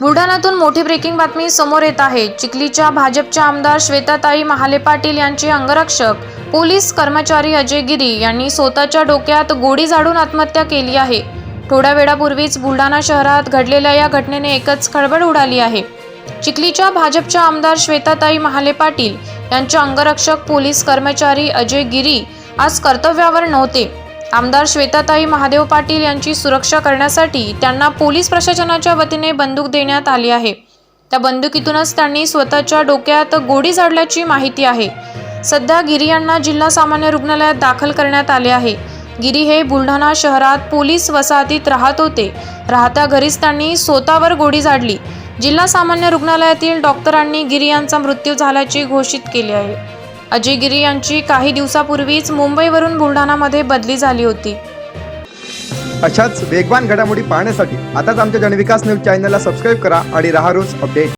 बुलढाण्यातून मोठी ब्रेकिंग बातमी समोर येत आहे. चिखलीच्या भाजपच्या आमदार श्वेताताई महाले पाटील यांचे अंगरक्षक पोलीस कर्मचारी अजय गिरी यांनी स्वतःच्या डोक्यात गोळी झाडून आत्महत्या केली आहे. थोड्या वेळापूर्वीच बुलढाणा शहरात घडलेल्या या घटनेने एकच खळबळ उडाली आहे. चिखलीच्या भाजपच्या आमदार श्वेताताई महाले पाटील यांचे अंगरक्षक पोलीस कर्मचारी अजय गिरी आज कर्तव्यावर नव्हते. आमदार श्वेताताई महादेव पाटील यांची सुरक्षा करण्यासाठी त्यांना पोलीस प्रशासनाच्या वतीने बंदूक देण्यात आली आहे. त्या बंदुकीतूनच त्यांनी स्वतःच्या डोक्यात गोडी झाडल्याची माहिती आहे. सध्या गिरी यांना जिल्हा सामान्य रुग्णालयात दाखल करण्यात आले आहे. गिरी हे बुलढाणा शहरात पोलीस वसाहतीत राहत होते. राहत्या घरीच त्यांनी स्वतःवर गोडी झाडली. जिल्हा सामान्य रुग्णालयातील डॉक्टरांनी गिरी यांचा मृत्यू झाल्याचे घोषित केले आहे. अजय गिरी यांची काही दिवसापूर्वीच मुंबईवरून बुलढाणामध्ये बदली झाली होती. अशाच वेगवान घडामोडी पाहण्यासाठी आताच आमच्या जनविकास न्यूज चॅनलला सबस्क्राईब करा आणि राहा रोज अपडेट.